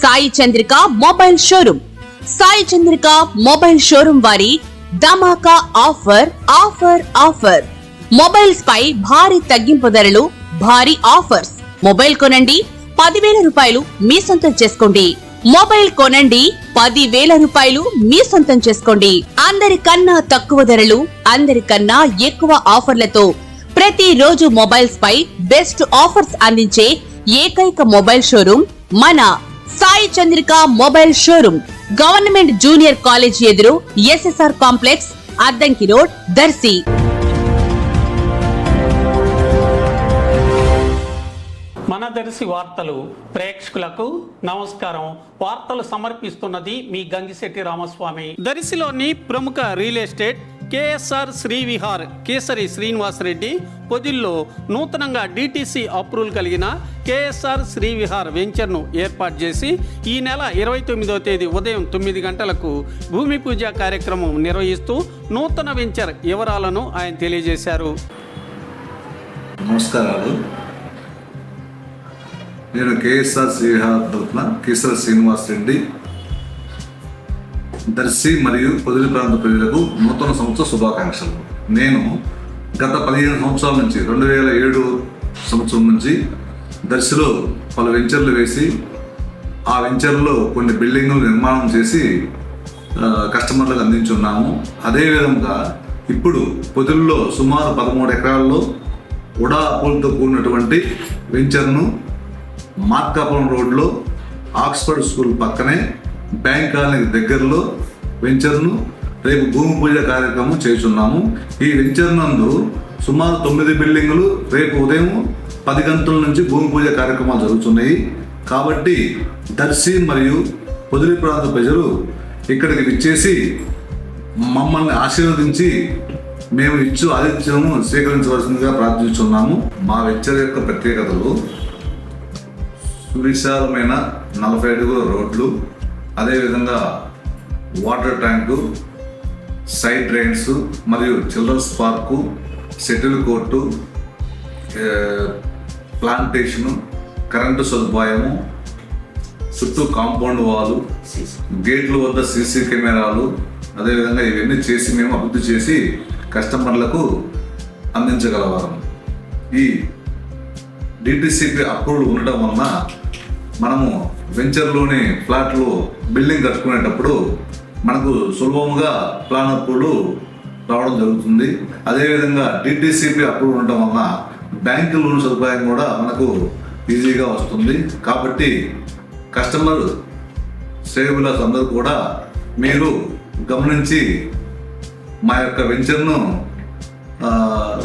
Sai Chandrika mobile showroom Sai Chandrika mobile showroom వారి ధమాకా offer offer offer. Mobiles పై భారీ తగ్గింపు ధరలు భారీ ఆఫర్స్. మొబైల్ కొనండి పదివేల రూపాయలు మీ సొంతం చేసుకోండి. మొబైల్ కొనండి పదివేల రూపాయలు మీ సొంతం చేసుకోండి. అందరికన్నా తక్కువ ధరలు అందరికన్నా ఎక్కువ ఆఫర్లతో ప్రతి రోజు మొబైల్స్ పై బెస్ట్ ఆఫర్స్ అందించే ఏకైక మొబైల్ షోరూమ్ మన Sai Chandrika mobile showroom government junior college ఎదురు SSR complex Addanki road Darsi. మన దర్శి వార్తలు ప్రేక్షకులకు నమస్కారం. వార్తలు సమర్పిస్తున్నది మీ గంగిశెట్టి రామస్వామి. దర్శిలోని ప్రముఖ real estate KSR Sri Vihar Kesari Srinivas Reddy పొదిల్లో నూతనంగా డిటిసి అప్రూవల్ కలిగిన కేఎస్ఆర్ శ్రీ విహార్ వెంచర్ను ఏర్పాటు చేసి ఈ నెల ఇరవై తొమ్మిదవ తేదీ ఉదయం తొమ్మిది గంటలకు భూమి పూజ కార్యక్రమం నిర్వహిస్తూ నూతన వెంచర్ వివరాలను ఆయన తెలియజేశారు. నమస్కారాలు. నేను కేఎస్ఆర్ శ్రీవిహార్ తరఫున కేసర శ్రీనివాస్ రెడ్డి. దర్శి మరియు పొదిలి ప్రాంత ప్రజలకు నూతన సంవత్సర శుభాకాంక్షలు. నేను గత పదిహేను సంవత్సరాల నుంచి రెండు వేల ఏడు సంవత్సరం నుంచి దశలో పలు వెంచర్లు వేసి ఆ వెంచర్లో కొన్ని బిల్డింగులు నిర్మాణం చేసి కస్టమర్లకు అందించున్నాము. అదేవిధంగా ఇప్పుడు పొదుల్లో సుమారు పదమూడు ఎకరాల్లో ఉడా పూలతో కూడినటువంటి వెంచర్ను మార్కాపురం రోడ్లో ఆక్స్ఫర్డ్ స్కూల్ పక్కనే బ్యాంక్ కాలనీ దగ్గరలో వెంచర్ను రేపు భూమి పూజ కార్యక్రమం చేస్తున్నాము. ఈ వెంచర్ నందు సుమారు తొమ్మిది బిల్డింగులు రేపు ఉదయం పది గంటల నుంచి భూమి పూజ కార్యక్రమాలు జరుగుతున్నాయి. కాబట్టి దర్శి మరియు పొదిలి ప్రాంత ప్రజలు ఇక్కడికి విచ్చేసి మమ్మల్ని ఆశీర్వదించి మేము ఇచ్చు ఆతిథ్యము స్వీకరించవలసిందిగా ప్రార్థిస్తున్నాము. మా వెచ్చర్ యొక్క ప్రత్యేకతలు సువిశాలమైన నలభై అడుగుల రోడ్లు అదేవిధంగా వాటర్ ట్యాంకు సైడ్ డ్రైన్స్ మరియు children's park shuttle court plantation current సదుపాయము చుట్టూ కాంపౌండ్ వాలు గేట్ల వద్ద సీసీ కెమెరాలు అదేవిధంగా ఇవన్నీ చేసి మేము అభివృద్ధి చేసి కస్టమర్లకు అందించగలవారం ఈ డిటిసిపి అప్రూవ్డ్ ఉండటం వలన మనము వెంచర్లోని ఫ్లాట్లు బిల్డింగ్ కట్టుకునేటప్పుడు మనకు సులభముగా ప్లాన్ అప్రూవ్డ్ రావడం జరుగుతుంది. అదేవిధంగా డిటిసిపి అప్రూవ్ ఉండటం వలన బ్యాంకు లోన్ సదుపాయం కూడా మనకు ఈజీగా వస్తుంది. కాబట్టి కస్టమర్ సేవలకు అందరూ కూడా మీరు గమనించి మా యొక్క వెంచర్ను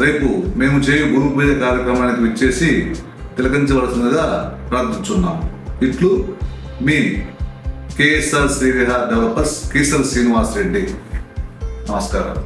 రేపు మేము చేయు భూమి పూజ కార్యక్రమానికి విచ్చేసి తిలకించవలసిందిగా ప్రార్థిస్తున్నాం ఇట్లు మీ కేఎస్ఆర్ శ్రీవిహార్ డెవలపర్స్ కేసర్ శ్రీనివాస్ రెడ్డి. నమస్కారం.